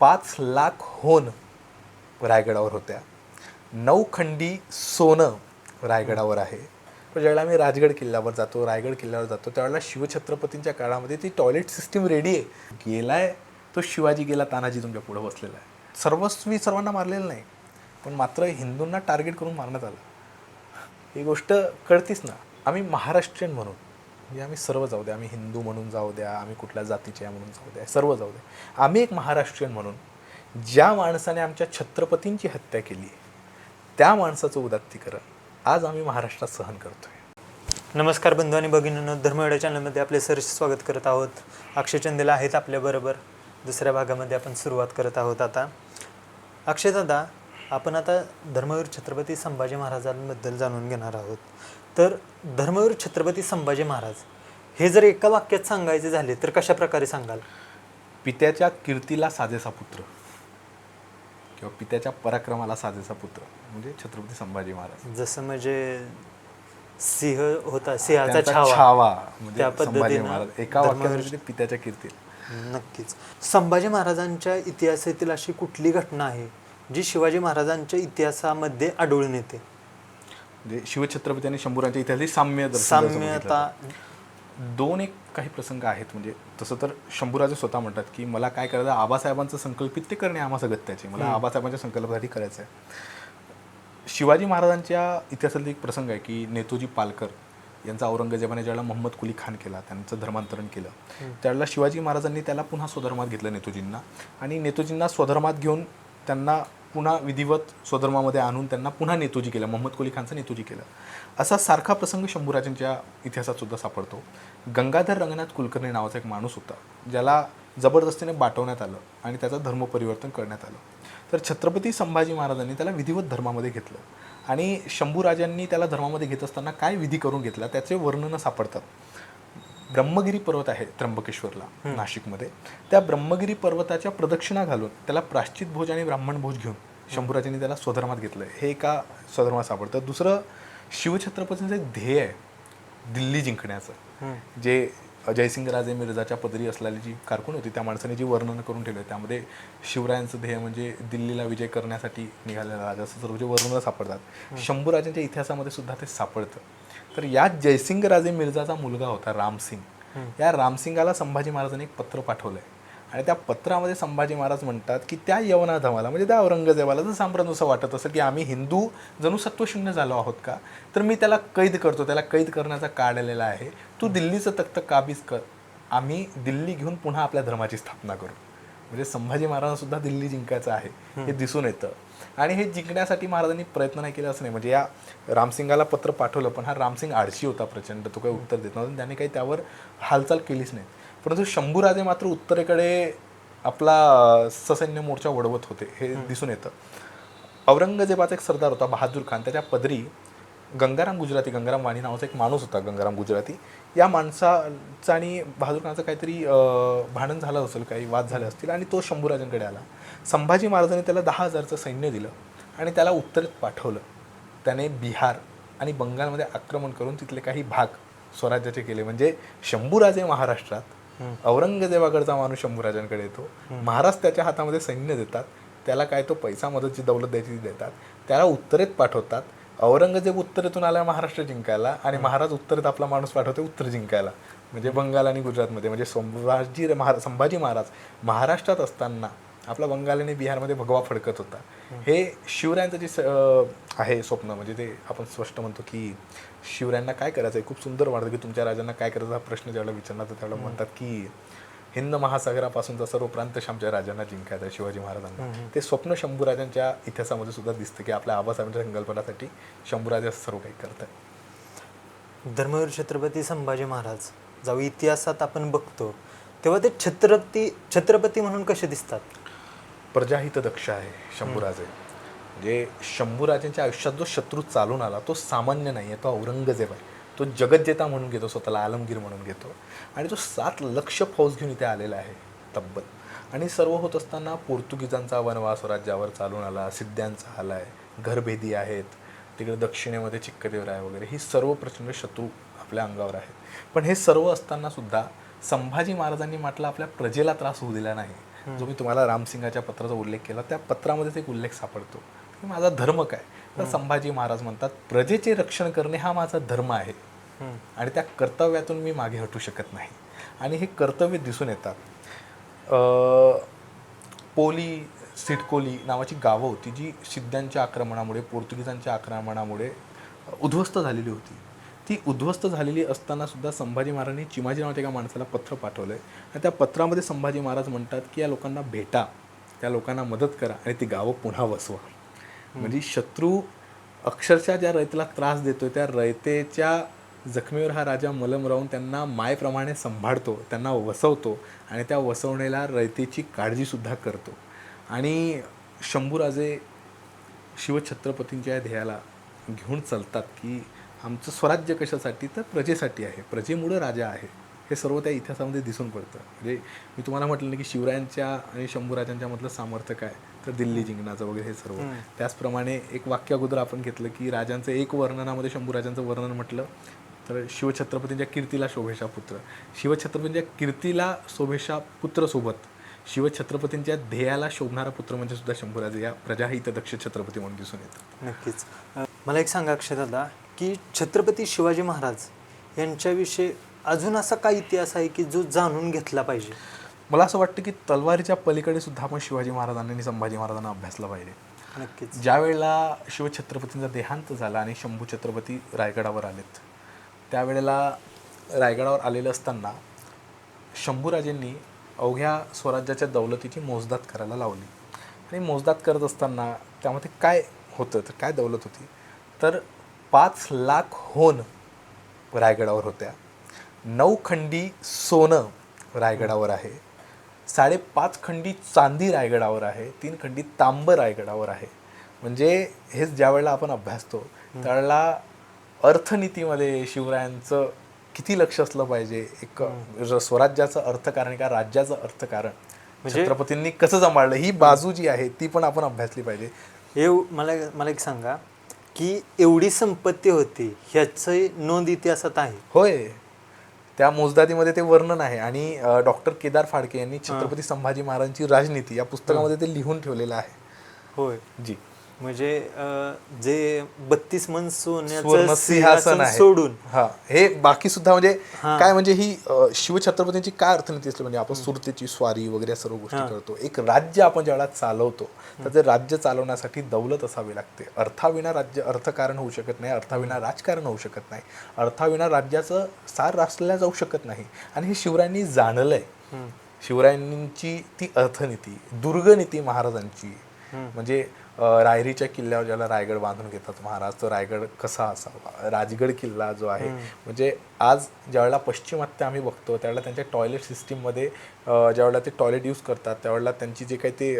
पाच लाख होन रायगडावर होत्या. नऊ खंडी सोनं रायगडावर आहे. पण ज्यावेळेला आम्ही राजगड किल्ल्यावर जातो रायगड किल्ल्यावर जातो त्यावेळेला शिवछत्रपतींच्या काळामध्ये ती टॉयलेट सिस्टीम रेडी आहे. गेलाय तो शिवाजी गेला तानाजी तुमच्या पुढं बसलेला आहे. सर्वस्वी सर्वांना मारलेलं नाही पण मात्र हिंदूंना टार्गेट करून मारण्यात आलं. ही गोष्ट कळतीच ना. आम्ही महाराष्ट्रीयन म्हणून म्हणजे आम्ही सर्व जाऊ द्या आम्ही हिंदू म्हणून जाऊ द्या आम्ही कुठल्या जातीचे आहे म्हणून जाऊ द्या. सर्व जाऊ द्या आम्ही एक महाराष्ट्रीयन म्हणून ज्या माणसाने आमच्या छत्रपतींची हत्या केली त्या माणसाचं उदात्तीकरण आज आम्ही महाराष्ट्रात सहन करतोय. नमस्कार बंधू आणि भगिनींनो धर्मवेडा चॅनलमध्ये आपले सर स्वागत करत आहोत. अक्षय चंदेला आहेत आपल्याबरोबर दुसऱ्या भागामध्ये आपण सुरुवात करत आहोत आता. अक्षय दादा आपण आता धर्मवीर छत्रपती संभाजी महाराजांबद्दल जाणून घेणार आहोत. तर धर्मवीर छत्रपती संभाजी महाराज हे जर एका वाक्यात सांगायचे झाले तर कशा प्रकारे सांगाल? पित्याच्या कीर्तीला साजेसा पुत्र किंवा पित्याच्या पराक्रमाला साजेसा पुत्र म्हणजे छत्रपती संभाजी महाराज. जसं म्हणजे सिंह होता सिंहाचा छावा. म्हणजे त्या संभाजी पद्धतीनं महाराज एका ते पित्याच्या कीर्ती. नक्कीच. संभाजी महाराजांच्या इतिहासातील अशी कुठली घटना आहे जी शिवाजी महाराजांच्या इतिहासामध्ये आढळून येते? म्हणजे शिवछत्रपती आणि शंभूरांच्या इतिहासाची साम्य साम्यता. दोन एक काही प्रसंग आहेत म्हणजे तसं तर शंभूराजे स्वतः म्हणतात की मला काय करायचं आबासाहेबांचं संकल्पित ते करणे आम्हा सगत्याचे मला आबासाहेबांच्या संकल्पासाठी करायचं आहे शिवाजी महाराजांच्या इतिहासातील एक प्रसंग आहे की नेतोजी पालकर यांचा औरंगजेबाने ज्यावेळेला मोहम्मद कुली खान केला त्यांचं धर्मांतरण केलं त्यावेळेला शिवाजी महाराजांनी त्याला पुन्हा स्वधर्मात घेतलं नेतोजींना. आणि नेतोजींना स्वधर्मात घेऊन त्यांना पुन्हा विधिवत स्वधर्मामध्ये आणून त्यांना पुन्हा नेतोजी केलं मोहम्मद कोली खानचं नेतोजी केलं. असा सारखा प्रसंग शंभूराजांच्या इतिहासात सुद्धा सापडतो. गंगाधर रंगनाथ कुलकर्णी नावाचा एक माणूस होता ज्याला जबरदस्तीने बाटवण्यात आलं आणि त्याचं धर्मपरिवर्तन करण्यात आलं. तर छत्रपती संभाजी महाराजांनी त्याला विधिवत धर्मामध्ये घेतलं आणि शंभूराजांनी त्याला धर्मामध्ये घेत असताना काय विधी करून घेतला त्याचे वर्णनं सापडतात ब्रह्मगिरी पर्वत आहे त्र्यंबकेश्वरला नाशिकमध्ये. त्या ब्रह्मगिरी पर्वताच्या प्रदक्षिणा घालून त्याला प्राश्चित भोज आणि ब्राह्मण भोज घेऊन शंभूराजांनी त्याला स्वधर्मात घेतलं हे एका स्वधर्मात सापडतं. दुसरं शिवछत्रपतींचं एक ध्येय आहे दिल्ली जिंकण्याचं. जे जयसिंगराजे मिर्जाच्या पदरी असलेली जी कारकून होती त्या माणसाने जी वर्णनं करून ठेवले त्यामध्ये शिवरायांचं ध्येय म्हणजे दिल्लीला विजय करण्यासाठी निघालेला राजा असं सर्व जे वर्णनं सापडतात. शंभूराजांच्या इतिहासामध्ये सुद्धा ते सापडतं. तर यात जयसिंगराजे मिर्जाचा मुलगा होता रामसिंग. या रामसिंगाला संभाजी महाराजांनी एक पत्र पाठवलंय. आणि त्या पत्रामध्ये संभाजी महाराज म्हणतात की त्या यवना धमाला म्हणजे त्या औरंगजेबाला जर सांप्रत असं वाटत असेल की आम्ही हिंदू जणू सत्वशून्य झालो आहोत का? तर मी त्याला कैद करतो त्याला कैद करण्याचा काळ आलेला आहे. तू दिल्लीचं तख्त काबीज कर. आम्ही दिल्ली घेऊन पुन्हा आपल्या धर्माची स्थापना करू. म्हणजे संभाजी महाराजांना सुद्धा दिल्ली जिंकायचं आहे हे दिसून येतं. आणि हे जिंकण्यासाठी महाराजांनी प्रयत्न नाही केला असं नाही. म्हणजे या रामसिंगाला पत्र पाठवलं पण हा रामसिंग आळशी होता प्रचंड. तो काही उत्तर देत नव्हता. त्याने काही त्यावर हालचाल केलीच नाही. परंतु शंभूराजे मात्र उत्तरेकडे आपला ससैन्य मोर्चा वडवत होते हे दिसून येतं. औरंगजेबाचा एक सरदार होता बहादूर खान. त्याच्या पदरी गंगाराम गुजराती गंगाराम वाणी नावाचा एक माणूस होता गंगाराम गुजराती. या माणसाचा आणि बहादूर खानाचं काहीतरी भांडण झालं असेल काही वाद झाले असतील आणि तो शंभूराजांकडे आला. संभाजी महाराजांनी त्याला दहा हजारचं सैन्य दिलं आणि त्याला उत्तरेत पाठवलं. त्याने बिहार आणि बंगालमध्ये आक्रमण करून तिथले काही भाग स्वराज्याचे केले. म्हणजे शंभूराजे महाराष्ट्रात औरंगजेबाकडचा माणूस शंभूराजांकडे येतो. महाराज त्याच्या हातामध्ये सैन्य देतात. त्याला काय तो पैसा मदतची दौलत द्यायची देतात. त्याला उत्तरेत पाठवतात. औरंगजेब उत्तरेतून आला महाराष्ट्र जिंकायला आणि महाराज उत्तरेत आपला माणूस पाठवते उत्तर जिंकायला. म्हणजे बंगाल आणि गुजरातमध्ये. म्हणजे संभाजी महाराज संभाजी महाराज महाराष्ट्रात असताना आपला बंगाल आणि बिहारमध्ये भगवा फडकत होता. हे शिवरायांचं जे आहे स्वप्न म्हणजे ते आपण स्पष्ट म्हणतो की शिवरायांना काय करायचं आहे खूप सुंदर वाटतं की तुमच्या राजांना काय करायचा? हा प्रश्न ज्यावेळेला विचारला तर त्यावेळेला म्हणतात की हिंद महासागरापासूनचा सर्व प्रांत आमच्या राजांना जिंकायचा शिवाजी महाराजांना. ते स्वप्न शंभूराजांच्या इतिहासामध्ये सुद्धा दिसतं की आपल्या आबासाहेबांच्या संकल्पनासाठी शंभूराजा सर्व काही करतात धर्मवीर छत्रपती संभाजी महाराज जेव्हा इतिहासात आपण बघतो तेव्हा ते छत्रपती छत्रपती म्हणून कसे दिसतात? प्रजाहित दक्ष आहे शंभूराजे. म्हणजे शंभूराजांच्या आयुष्यात जो शत्रू चालून आला तो सामान्य नाही आहे तो औरंगजेब आहे. तो जगज्जेता म्हणून घेतो स्वतःला आलमगीर म्हणून घेतो. आणि तो सात लक्ष फौज घेऊन इथे आलेला आहे तब्बल. आणि सर्व होत असताना पोर्तुगीजांचा वनवास राज्यावर चालून आला सिद्ध्यांचा आला आहे घरभेदी आहेत तिकडे दक्षिणेमध्ये चिक्कदेवराय वगैरे. ही सर्व प्रचंड शत्रू आपल्या अंगावर आहेत. पण हे सर्व असताना सुद्धा संभाजी महाराजांनी म्हटलं आपल्या प्रजेला त्रास होऊ दिला नाही. जो मी तुम्हाला रामसिंगाच्या पत्राचा उल्लेख केला त्या पत्रामध्येच एक उल्लेख सापडतो. की माझा धर्म काय? तर संभाजी महाराज म्हणतात प्रजेचे रक्षण करणे हा माझा धर्म आहे. आणि त्या कर्तव्यातून मी मागे हटू शकत नाही. आणि हे कर्तव्य दिसून येतात. पोली सिटकोली नावाची गावं होती जी सिद्ध्यांच्या आक्रमणामुळे पोर्तुगीजांच्या आक्रमणामुळे उद्ध्वस्त झालेली होती. ती उद्ध्वस्त झालेली असताना सुद्धा संभाजी महाराजांनी चिमाजी नावाच्या एका माणसाला पत्र पाठवलं आहे आणि त्या पत्रामध्ये संभाजी महाराज म्हणतात की या लोकांना भेटा. त्या लोकांना मदत करा आणि ती गावं पुन्हा वसवा. म्हणजे शत्रू अक्षरशः ज्या रयतेला त्रास देतोय त्या रयतेच्या जखमीवर हा राजा मलम राहून त्यांना मायप्रमाणे सांभाळतो त्यांना वसवतो आणि त्या वसवण्याला रयतेची काळजीसुद्धा करतो. आणि शंभूराजे शिवछत्रपतींच्या या ध्येयाला घेऊन चालतात की आमचं स्वराज्य कशासाठी तर प्रजेसाठी आहे. प्रजेमुळं राजा आहे. हे सर्व त्या इतिहासामध्ये दिसून पडतं. म्हणजे मी तुम्हाला म्हटलं ना की शिवरायांच्या आणि शंभूराजांच्या मधलं सामर्थ्य काय? तर दिल्ली जिंकण्याचं वगैरे हे सर्व. त्याचप्रमाणे एक वाक्य अगोदर आपण घेतलं की राजांचं एक वर्णनामध्ये शंभूराजांचं वर्णन म्हटलं तर शिवछत्रपतींच्या कीर्तीला शोभेशा पुत्र. शिवछत्रपतींच्या कीर्तीला शोभेशा पुत्र सोबत शिवछत्रपतींच्या ध्येयाला शोभणारा पुत्र म्हणजे सुद्धा शंभूराजे. या प्रजाहित दक्ष छत्रपती म्हणून दिसून येतं. नक्कीच. मला एक सांगा अक्षय दादा की छत्रपती शिवाजी महाराज यांच्याविषयी अजून असा काय इतिहास आहे की जो जाणून घेतला पाहिजे? मला असं वाटतं की तलवारीच्या पलीकडे सुद्धा आपण शिवाजी महाराजांनी आणि संभाजी महाराजांना अभ्यासला पाहिजे. नक्कीच. ज्या वेळेला शिवछत्रपतींचा देहांत झाला आणि शंभू छत्रपती रायगडावर आलेत त्यावेळेला रायगडावर आलेलं असताना शंभूराजेंनी अवघ्या स्वराज्याच्या दौलतीची मोजदात करायला लावली. आणि मोजदात करत असताना त्यामध्ये काय होतं तर काय दौलत होती? तर पाच लाख होन रायगडावर होत्या. नऊ खंडी सोनं रायगडावर आहे. साडेपाच खंडी चांदी रायगडावर आहे. तीन खंडी तांब रायगडावर आहे. म्हणजे हेच ज्या वेळेला आपण अभ्यासतो त्यावेळेला अर्थनीतीमध्ये शिवरायांचं किती लक्ष असलं पाहिजे? एक स्वराज्याचं अर्थकारण का राज्याचं अर्थकारण म्हणजे- छत्रपतींनी कसं सांभाळलं? ही बाजू जी आहे ती पण आपण अभ्यासली पाहिजे. हे मला मला एक सांगा की एवढी संपत्ती होती ह्याचं नोंद इतिहासात आहे. होय. त्या मोजदातीमध्ये ते वर्णन आहे. आणि डॉक्टर केदार फाडके यांनी छत्रपती संभाजी महाराजांची राजनीती या पुस्तकामध्ये ते लिहून ठेवलेलं आहे. होय. जी. म्हणजे अ, जे बत्तीस मन सुवर्ण सोन्याचं सिंहासन सिंहासन आहे. सोडून. हा हे बाकी सुद्धा म्हणजे. काय म्हणजे ही अ, शिवछत्रपतींची काय अर्थनीती असली म्हणजे आपण सुरतेची स्वारी वगैरे या सर्व गोष्टी करतो. एक राज्य आपण ज्यावेळेला चालवतो तर ते राज्य चालवण्यासाठी दौलत असावी लागते. अर्थाविना राज्य अर्थकारण होऊ शकत नाही अर्थाविना राजकारण होऊ शकत नाही अर्थाविना राज्याचं सार रासल्या जाऊ शकत नाही. आणि हे शिवरायांनी जाणलंय. शिवरायांची ती अर्थनीती दुर्गनीती महाराजांची. म्हणजे रायरीच्या किल्ल्यावर ज्याला रायगड बांधून घेतात महाराज तो रायगड कसा असावा? राजगड किल्ला जो आहे म्हणजे आज ज्यावेळेला पश्चिमात्य आम्ही बघतो त्यावेळेला त्यांच्या टॉयलेट सिस्टीममध्ये ज्यावेळेला ते टॉयलेट यूज करतात त्यावेळेला त्यांची जे काही ते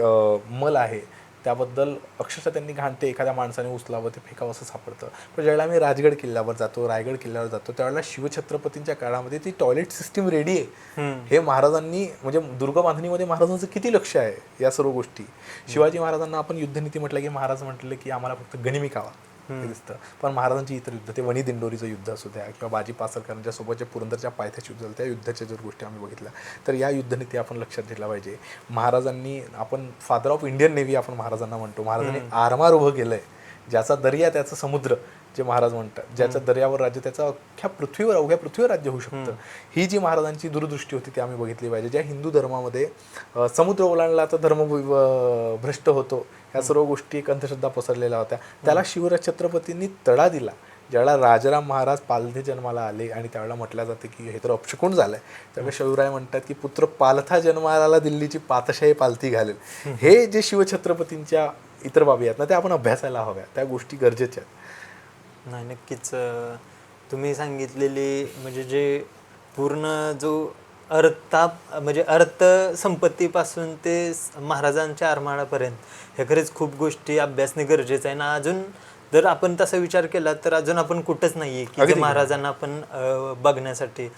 मल आहे त्याबद्दल अक्षरशः त्यांनी घाणते एखाद्या माणसाने उचलावं ते फेकावं असं सापडतं. पण ज्यावेळेला आम्ही राजगड किल्ल्यावर जातो रायगड किल्ल्यावर जातो त्यावेळेला शिवछत्रपतींच्या काळामध्ये ती टॉयलेट सिस्टीम रेडी आहे. हे महाराजांनी म्हणजे दुर्ग बांधणीमध्ये महाराजांचं किती लक्ष आहे या सर्व गोष्टी. शिवाजी महाराजांना आपण युद्धनीती म्हटलं की महाराज म्हटलं की आम्हाला फक्त गनिमी कावा हे दिसतं. पण महाराजांची इतर युद्ध ते वणी दिंडोरीचं युद्ध असू द्या किंवा बाजी पासरकरांच्या सोबत जे पुरंदरच्या पायथ्याचे युद्ध झालं त्या युद्धाच्या जर गोष्टी आम्ही बघितल्या तर या युद्धनीती आपण लक्षात घेतल्या पाहिजे. महाराजांनी आपण फादर ऑफ इंडियन नेव्ही आपण महाराजांना म्हणतो महाराजांनी आरमार उभं केलंय. ज्याचा दर्या त्याचा समुद्र जे महाराज म्हणतात ज्याच्या दर्यावर राज्य त्याचं अख्ख्या पृथ्वीवर अवघ्या पृथ्वीवर राज्य होऊ शकतं. ही जी महाराजांची दूरदृष्टी होती ती आम्ही बघितली पाहिजे. ज्या हिंदू धर्मामध्ये समुद्र ओलांडला तर धर्म भ्रष्ट होतो. ह्या सर्व गोष्टी एक अंधश्रद्धा पसरलेल्या होत्या. त्याला शिवराज छत्रपतींनी तडा दिला. ज्यावेळेला राजाराम महाराज पालथे जन्माला आले आणि त्यावेळेला म्हटलं जाते की हे तर अपशकून झालंय. त्यावेळेस शिवराय म्हणतात की पुत्र पालथा जन्माला दिल्लीची पातशाही पालथी घालेल. हे जे शिवछत्रपतींच्या इतर बाबी आहेत ना त्या आपण अभ्यासायला हव्या त्या गोष्टी गरजेच्या आहेत. नाही नक्कीच तुम्ही सांगितलेली म्हणजे जे पूर्ण जो अर्था म्हणजे अर्थ संपत्तीपासून ते महाराजांच्या आरमारापर्यंत हे खरेच खूप गोष्टी अभ्यासणे गरजेचं आहे. ना अजून जर आपण तसा विचार केला तर अजून आपण कुठंच नाही आहे की महाराजांना आपण बघण्यासाठी.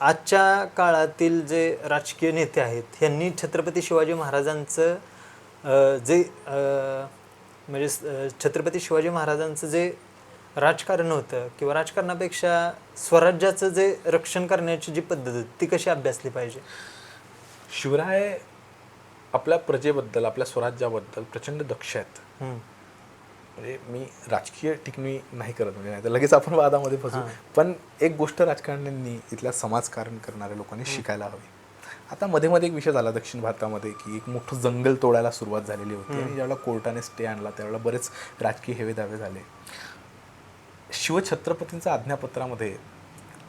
आजच्या काळातील जे राजकीय नेते आहेत यांनी छत्रपती शिवाजी महाराजांचं जे म्हणजे छत्रपती शिवाजी महाराजांचं जे राजकारण होतं किंवा राजकारणापेक्षा स्वराज्याचं जे रक्षण करण्याची जी पद्धत होती ती कशी अभ्यासली पाहिजे? शिवराय आपल्या प्रजेबद्दल आपल्या स्वराज्याबद्दल प्रचंड दक्ष आहेत. म्हणजे मी राजकीय टिकणी नाही करत म्हणजे नाही तर लगेच आपण वादामध्ये फसू. पण एक गोष्ट राजकारण्यांनी इथल्या समाजकारण करणाऱ्या लोकांनी शिकायला हवी. आता मध्ये मध्ये एक विषय झाला दक्षिण भारतामध्ये की एक मोठं जंगल तोडायला सुरुवात झालेली होती आणि ज्यावेळेला कोर्टाने स्टे आणला त्यावेळेला बरेच राजकीय हेवे दावे झाले. शिवछत्रपतींच्या आज्ञापत्रामध्ये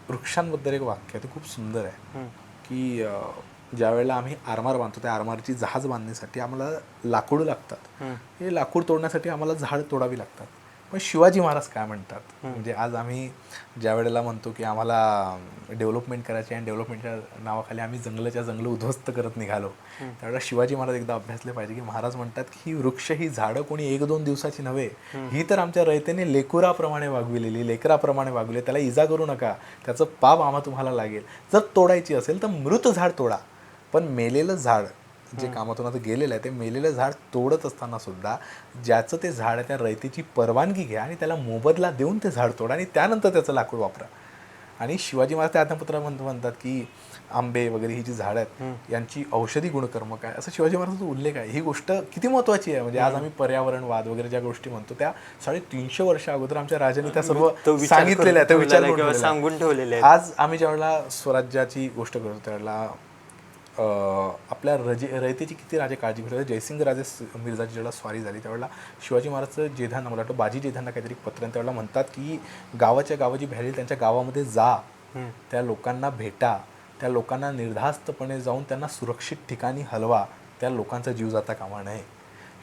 वृक्षांबद्दल एक वाक्य आहे ते खूप सुंदर आहे. की अं, ज्या वेळेला आम्ही आरमार बांधतो त्या आरमारची जहाज बांधण्यासाठी आम्हाला लाकूड लागतात. हे लाकूड तोडण्यासाठी आम्हाला झाड तोडावी लागतात. पण शिवाजी महाराज काय म्हणतात? म्हणजे आज आम्ही ज्या वेळेला म्हणतो की आम्हाला डेव्हलपमेंट करायची आणि डेव्हलपमेंटच्या नावाखाली आम्ही जंगलाच्या जंगल उद्ध्वस्त करत निघालो. त्यावेळेला शिवाजी महाराज एकदा अभ्यासले पाहिजे की महाराज म्हणतात की ही वृक्ष ही झाडं कोणी एक दोन दिवसाची नव्हे. ही. तर आमच्या रयतेने लेकुराप्रमाणे वागविलेली लेकराप्रमाणे वागविले त्याला इजा करू नका. त्याचं पाप आम्हा तुम्हाला लागेल. जर तोडायची असेल तर मृत झाड तोडा. पण मेलेलं झाड जे कामातून आता गेलेलं आहे ते मेलेलं झाड तोडत असताना सुद्धा ज्याचं ते झाड आहे त्या रयतेची परवानगी घ्या आणि त्याला मोबदला देऊन ते झाड तोडा आणि त्यानंतर त्याचं लाकूड वापरा. आणि शिवाजी महाराज त्या म्हणत म्हणतात की आंबे वगैरे ही जी झाडं आहेत यांची औषधी गुणकर्म काय? असं शिवाजी महाराजांचा उल्लेख आहे. ही गोष्ट किती महत्वाची आहे? म्हणजे आज आम्ही पर्यावरणवाद वगैरे ज्या गोष्टी म्हणतो त्या साडेतीनशे वर्ष अगोदर आमच्या राजांनी त्या सर्व सांगितलेल्या त्या विचार. सांगून ठेवलेले आहेत. आज आम्ही ज्यावेळेला स्वराज्याची गोष्ट करतो त्यावेळेला आपल्या रजे रयतेची किती राजे काळजी घेतात जयसिंग राजे मिर्जाची जेव्हा स्वारी झाली त्यावेळेला शिवाजी महाराजचं जेधान मला वाटतं बाजी जेधांना काहीतरी पत्र आहे. त्यावेळेला म्हणतात की गावाच्या गावाची भ्याली त्यांच्या गावामध्ये जा. त्या लोकांना भेटा. त्या लोकांना निर्धास्तपणे जाऊन त्यांना सुरक्षित ठिकाणी हलवा. त्या लोकांचा जीव जाता कामा नये.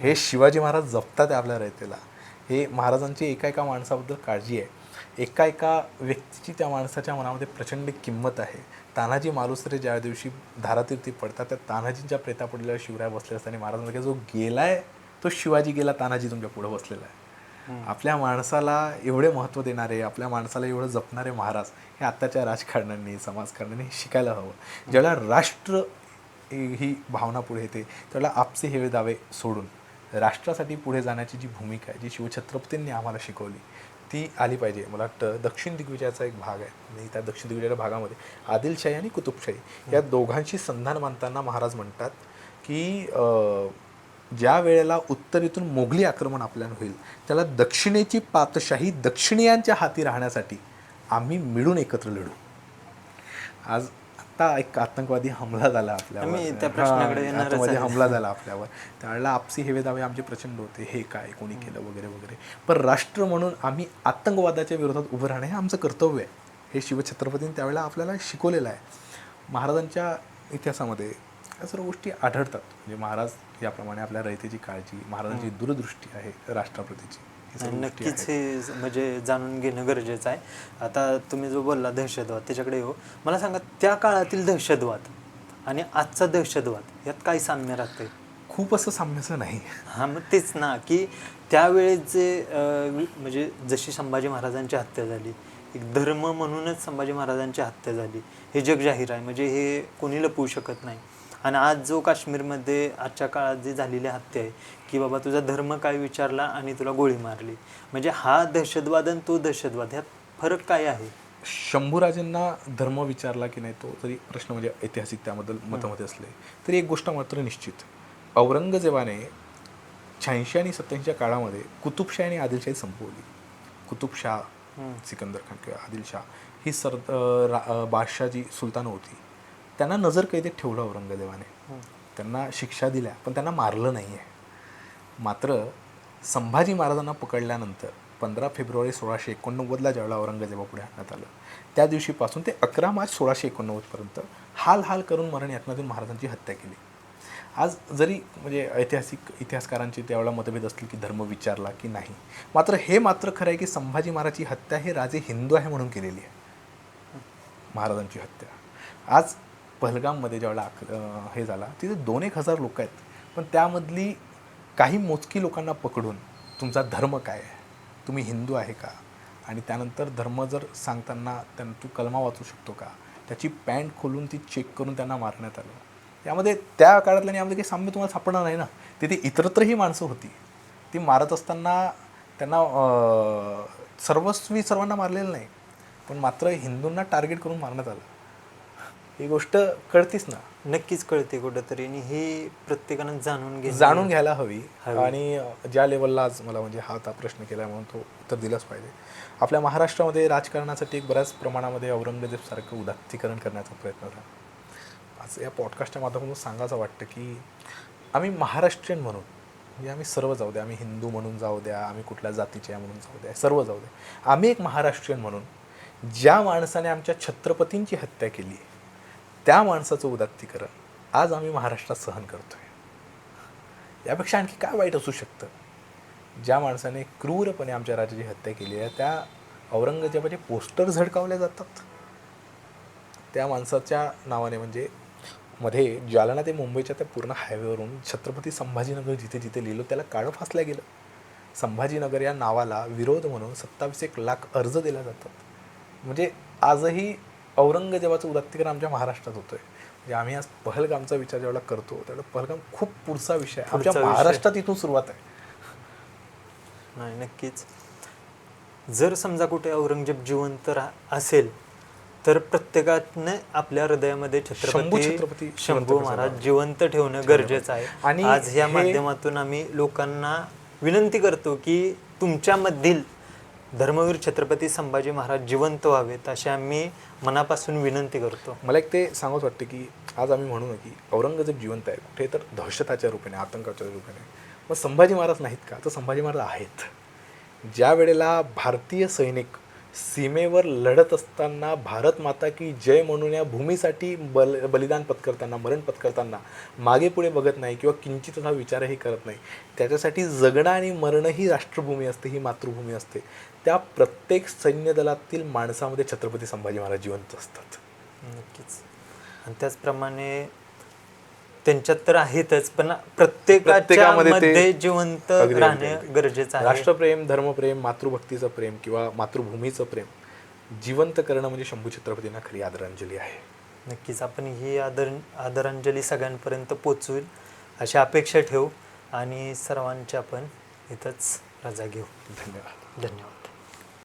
हे शिवाजी महाराज जपतात आपल्या रयतेला. हे महाराजांची एका एका माणसाबद्दल काळजी आहे. एका एका व्यक्तीची त्या माणसाच्या मनामध्ये प्रचंड किंमत आहे. तानाजी मालुसरे ज्या दिवशी धारातीर्थी पडतात त्या तानाजींच्या प्रेता पडलेल्या शिवराय बसले असताना महाराज म्हणजे जो गेलाय तो शिवाजी गेला तानाजी तुमच्यापुढे बसलेला आहे. आपल्या माणसाला एवढे महत्त्व देणारे आपल्या माणसाला एवढं जपणारे महाराज हे आत्ताच्या राजकारण्यांनी समाजकारण्यांनी हे शिकायला हवं. ज्यावेळेला राष्ट्र ही भावना पुढे येते त्यावेळेला आपसे हेवे दावे सोडून राष्ट्रासाठी पुढे जाण्याची जी भूमिका आहे जी शिवछत्रपतींनी आम्हाला शिकवली ती आली पाहिजे. मला वाटतं दक्षिण दिग्विजयाचा एक भाग आहे. आणि त्या दक्षिण दिग्विजयाच्या भागामध्ये आदिलशाही आणि कुतुबशाही या दोघांशी संधान मानताना महाराज म्हणतात की ज्या वेळेला उत्तरेतून मोगली आक्रमण आपल्याला होईल त्याला दक्षिणेची पातशाही दक्षिणीयांच्या हाती राहण्यासाठी आम्ही मिळून एकत्र लढू. आज आता एक आतंकवादी हमला झाला आपल्यावर. त्या प्रश्नाकडे हा, येणारच आतंकवादी आहे. हमला झाला आपल्यावर. त्यावेळेला आपसी हेवे दावे आमचे प्रचंड होते. हे काय कोणी केलं वगैरे वगैरे. पण राष्ट्र म्हणून आम्ही आतंकवादाच्या विरोधात उभं राहणे हे आमचं कर्तव्य आहे. हे शिवछत्रपतींनी त्यावेळेला आपल्याला शिकवलेलं आहे. महाराजांच्या इतिहासामध्ये या सर्व गोष्टी आढळतात. म्हणजे महाराज याप्रमाणे आपल्या रयतेची काळजी महाराजांची दूरदृष्टी आहे राष्ट्राप्रतीची. ही नक्कीच. हे म्हणजे जाणून घेणं गरजेचं आहे. आता तुम्ही जो बोलला दहशतवाद त्याच्याकडे येऊ. मला सांगा त्या काळातील दहशतवाद आणि आजचा दहशतवाद यात काय साम्य राहतंय? खूप असं साम्याचं नाही. हा मग तेच ना की त्यावेळेस जे म्हणजे जशी संभाजी महाराजांची हत्या झाली एक धर्म म्हणूनच संभाजी महाराजांची हत्या झाली हे जग जाहीर आहे. म्हणजे हे कोणी लपवू शकत नाही. आणि आज जो काश्मीरमध्ये आजच्या काळात जी झालेली हत्या आहे की बाबा तुझा धर्म काय विचारला आणि तुला गोळी मारली. म्हणजे हा दहशतवाद आणि तो दहशतवाद ह्यात फरक काय आहे? शंभूराजेंना धर्म विचारला की नाही तो जरी प्रश्न म्हणजे ऐतिहासिक त्याबद्दल मतामध्ये असले. तरी एक गोष्ट मात्र निश्चित. औरंगजेबाने शहाऐंशी आणि सत्याऐंशीच्या काळामध्ये कुतुबशाही आणि आदिलशाही संपवली. कुतुबशाह सिकंदर खान किंवा आदिलशाह ही सर बादशाह जी सुलतान होती. त्यांना नजर कैदेत ठेवलं औरंगजेबाने. त्यांना शिक्षा दिल्या पण त्यांना मारलं नाही आहे मात्र संभाजी महाराजांना पकडल्यानंतर पंधरा फेब्रुवारी सोळाशे एकोणनव्वदला ज्यावेळेला औरंगजेबापुढे आणण्यात आलं त्या दिवशीपासून ते अकरा मार्च सोळाशे एकोणनव्वदपर्यंत हाल हाल करून मरण यातनातून महाराजांची हत्या केली. आज जरी म्हणजे ऐतिहासिक इतिहासकारांची त्यावेळेला मतभेद असतील की धर्म विचारला की नाही मात्र हे मात्र खरं आहे की संभाजी महाराजांची हत्या हे राजे हिंदू आहे म्हणून केलेली आहे. महाराजांची हत्या. आज पहलगाममध्ये ज्यावेळेला आक हे झाला तिथे दोन एक हजार लोक आहेत. पण त्यामधली काही मोजकी लोकांना पकडून तुमचा धर्म काय आहे? तुम्ही हिंदू आहे का? आणि त्यानंतर धर्म जर सांगताना त्यां तू कलमा वाचू शकतो का? त्याची पॅन्ट खोलून ती चेक करून त्यांना मारण्यात आलं. यामध्ये त्या काळातल्या आणि यामध्ये काही साम्य तुम्हाला सापडणार नाही ना? तिथे इतरत्रही माणसं होती. ती मारत असताना त्यांना सर्वस्वी सर्वांना मारलेलं नाही. पण मात्र हिंदूंना टार्गेट करून मारण्यात आलं. ही गोष्ट कळतीच ना. नक्कीच कळते कुठंतरी आणि हे प्रत्येकानं जाणून घे जाणून घ्यायला हवी. आणि ज्या लेवलला आज मला म्हणजे हा आता प्रश्न केला म्हणून तो उत्तर दिलंच पाहिजे. आपल्या महाराष्ट्रामध्ये राजकारणासाठी एक बऱ्याच प्रमाणामध्ये औरंगजेबसारखं उदात्तीकरण करण्याचा प्रयत्न झाला. आज या पॉडकास्टच्या माध्यमातून सांगायचं वाटतं की आम्ही महाराष्ट्रीयन म्हणून म्हणजे आम्ही सर्व जाऊ द्या. आम्ही हिंदू म्हणून जाऊ द्या. आम्ही कुठल्या जातीचे आहे म्हणून जाऊ द्या. सर्व जाऊ द्या. आम्ही एक महाराष्ट्रीयन म्हणून ज्या माणसाने आमच्या छत्रपतींची हत्या केली त्या माणसाचं उदात्तीकरण आज आम्ही महाराष्ट्रात सहन करतोय. यापेक्षा आणखी काय वाईट असू शकतं? ज्या माणसाने क्रूरपणे आमच्या राजाची हत्या केली आहे त्या औरंगजेबाचे पोस्टर झडकावले जातात. त्या माणसाच्या नावाने म्हणजे मध्ये जालना ते मुंबईच्या त्या पूर्ण हायवेवरून छत्रपती संभाजीनगर जिथे जिथे लिहिलं त्याला काळं फासलं गेलं. संभाजीनगर या नावाला विरोध म्हणून सत्तावीस एक लाख अर्ज दिला जातात. म्हणजे आजही औरंगजेबाचं उदात्तीकरण आमच्या महाराष्ट्रात होतोय. म्हणजे आम्ही आज पहलगामचा विचार जेवढा करतो तेवढा पहलगाम खूप पुढचा विषय आहे. आमच्या. महाराष्ट्रात इथून सुरुवात आहे. नाही नक्कीच. जर समजा कुठे औरंगजेब जिवंत असेल तर प्रत्येकाने आपल्या हृदयामध्ये छत्रपती शंभू महाराज. जिवंत ठेवणं गरजेचं आहे. आणि आज ह्या हे- माध्यमातून आम्ही लोकांना विनंती करतो की तुमच्यामधील धर्मवीर छत्रपती संभाजी महाराज जिवंत व्हावेत अशी आम्ही मनापासून विनंती करतो. मला एक ते सांगत वाटतं की आज आम्ही म्हणू ना की औरंगजेब जिवंत आहे कुठे तर दहशताच्या रूपाने आतंकाच्या रूपाने. मग संभाजी महाराज नाहीत का? तर संभाजी महाराज आहेत. ज्या वेळेला भारतीय सैनिक सीमेवर लढत असताना भारत माता की जय म्हणून या भूमीसाठी बल बलिदान पत्करताना मरण पत्करताना मागे पुढे बघत नाही किंवा किंचित असा विचारही करत नाही. त्याच्यासाठी जगणं आणि मरणं ही राष्ट्रभूमी असते ही मातृभूमी असते. त्या प्रत्येक सैन्य दलातील माणसामध्ये छत्रपती संभाजी महाराज जिवंत असतात. नक्कीच. आणि त्याचप्रमाणे त्यांच्यात तर आहेतच पण प्रत्येकाच्या प्रत्येकामध्ये ते- मध्ये जिवंत अगदी, राहणे अगदी. गरजेचं आहे. राष्ट्रप्रेम धर्मप्रेम मातृभक्तीचं प्रेम किंवा मातृभूमीचं प्रेम जिवंत करणं म्हणजे शंभू छत्रपतींना खरी आदरांजली आहे. नक्कीच. आपण ही आदर आदरांजली सगळ्यांपर्यंत पोचवेल अशी अपेक्षा ठेवू आणि सर्वांची आपण इथंच रजा घेऊ. धन्यवाद. धन्यवाद.